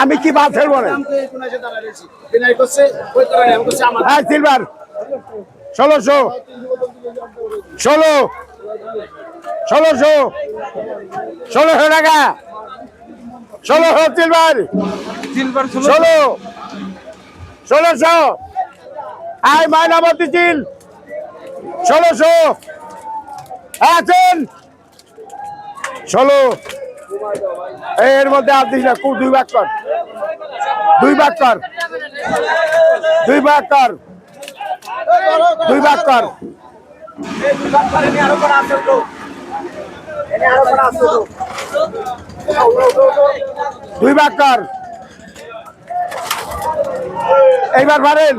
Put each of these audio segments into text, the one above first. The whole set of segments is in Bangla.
আমি কি ফেলব করছি আমার হ্যাঁ সিলভার। ষোলোশো ষোলো। ষোলোশো ষোলোশো টাকা। ষোলোশো সিলভার। ষোলো ষোলোশো আয় মায়নামতি চিল। ষোলোশো আছেন। ষোলো। এর মধ্যে আর দিস না দুই ভাগ কর। দুই ভাগ কর। দুই ভাগ কর। দুই ভাগ কর। দুই ভাগ কর। এইবার পারেন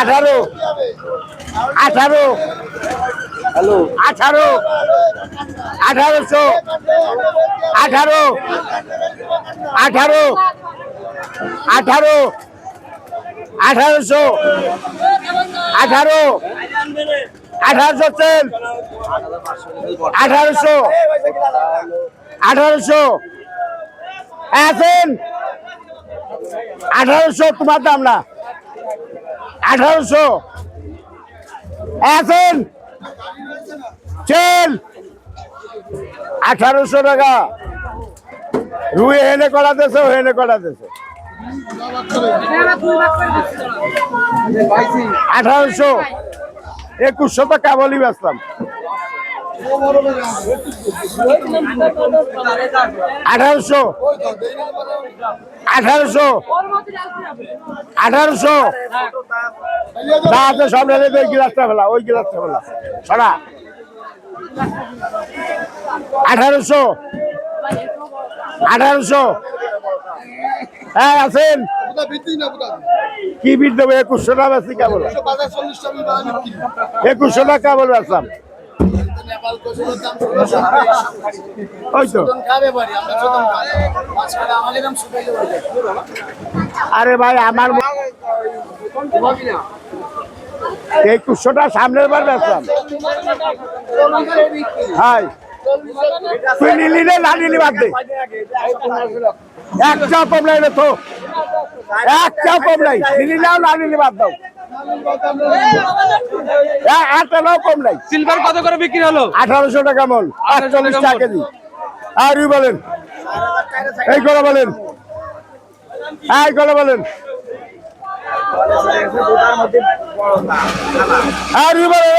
আঠারো। আঠারো। হ্যালো। আঠারো। আঠারোশো। আঠারো। আঠারো। আঠারো। আঠারোশো। আঠারো। আঠারোশো তেল। আঠারোশো। আঠারোশো। আছেন আঠারোশো তোমার দাম না। আঠারোশো। আছেন চেল! আঠারোশো টাকা। রুই হেনে করা দেশে হেনে দেশে আঠারোশো। একুশশো তো কেবলই বেচলাম আঠারোশো। আঠারোশো। আঠারোশো। যা আছে সব রেখে দে, ওই গিলাসটা ফেলা ওই গিলাসটা ফেলা। সরা। আঠারোশো। আঠারোশো। হ্যাঁ আছেন কি বিট দেবো? একুশশো টাকা বেশি কেবল? একুশশো টাকা কেবল বেচলাম ওই তো। আরে ভাই আমার একুশশোটা সামনের বার বেচলাম। হাই। তুই নিলি রে না নিলি বাদ দে। একটা কম নাই রে তো। একটা কম নাই। নিলি নাও না নিলি বাদ দাও। এ- একটা নাও কম নাই। সিলভার কত করে বিক্রি হলো? আঠারোশো টাকা মন আটচল্লিশ টাকা কেজি। আর বলেন। এই করে বলেন। এই করে বলেন। আর ই বলেন